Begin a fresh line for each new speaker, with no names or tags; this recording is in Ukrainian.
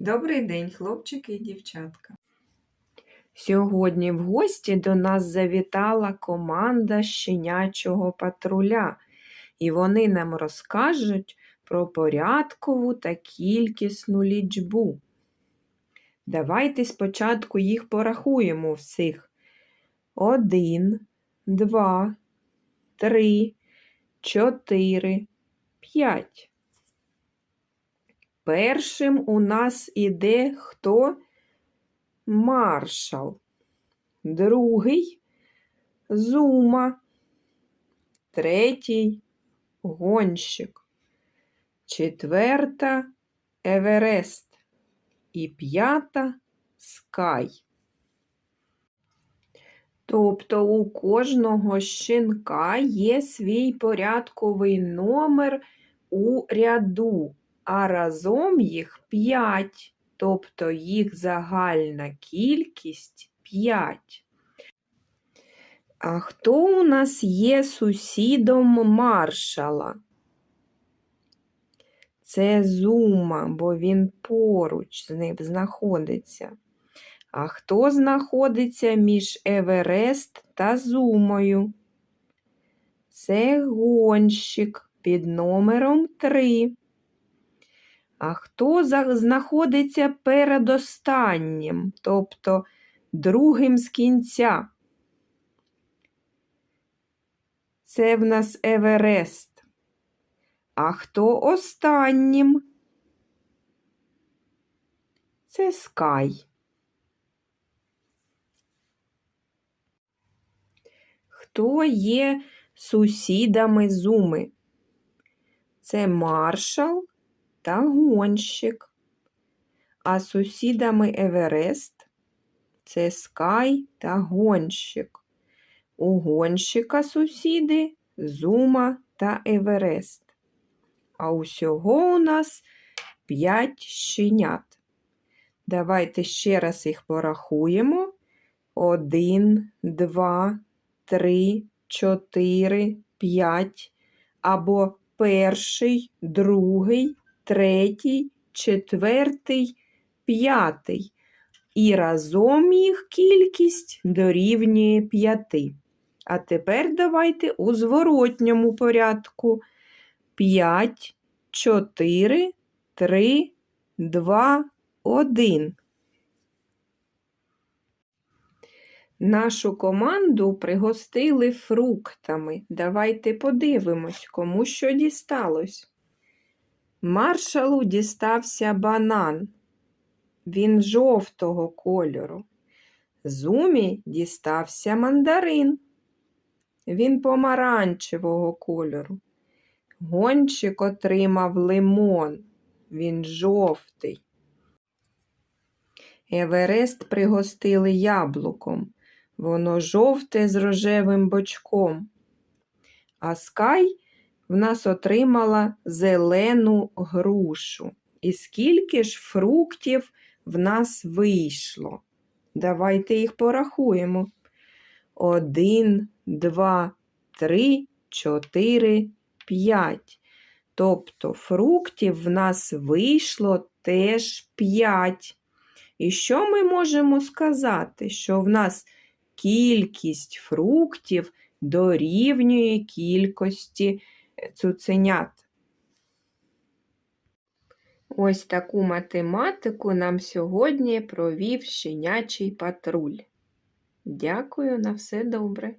Добрий день, хлопчики і дівчатка. Сьогодні в гості до нас завітала команда щенячого патруля, і вони нам розкажуть про порядкову та кількісну лічбу. Давайте спочатку їх порахуємо всіх. Один, два, три, чотири, п'ять. Першим у нас іде хто? Маршал. Другий Зума. Третій гонщик. Четверта Еверест. І п'ята Скай. Тобто у кожного щенка є свій порядковий номер у ряду а разом їх 5, тобто їх загальна кількість 5. А хто у нас є сусідом маршала? Це Зума, бо він поруч з ним знаходиться. А хто знаходиться між Еверест та Зумою? Це гонщик під номером 3. А хто знаходиться передостаннім, тобто другим з кінця? Це в нас Еверест. А хто останнім? Це Скай. Хто є сусідами Зуми? Це маршал та гонщик. А сусідами Еверест це Скай та гонщик. У гонщика сусіди Зума та Еверест. А усього у нас 5 щенят. Давайте ще раз їх порахуємо. Один, два, три, чотири, п'ять. Або перший, другий, третій, четвертий, п'ятий. І разом їх кількість дорівнює п'яти. А тепер давайте у зворотньому порядку. 5, 4, 3, 2, 1. Нашу команду пригостили фруктами. Давайте подивимось, кому що дісталось. Маршалу дістався банан. Він жовтого кольору. Зумі дістався мандарин. Він помаранчевого кольору. Гончик отримав лимон. Він жовтий. Еверест пригостили яблуком. Воно жовте з рожевим бочком. А скай в нас отримала зелену грушу. І скільки ж фруктів в нас вийшло? Давайте їх порахуємо. Один, два, три, чотири, п'ять. Тобто фруктів в нас вийшло теж п'ять. І що ми можемо сказати? Що в нас кількість фруктів дорівнює кількості цуценят. Ось таку математику нам сьогодні провів щенячий патруль. Дякую на все добре.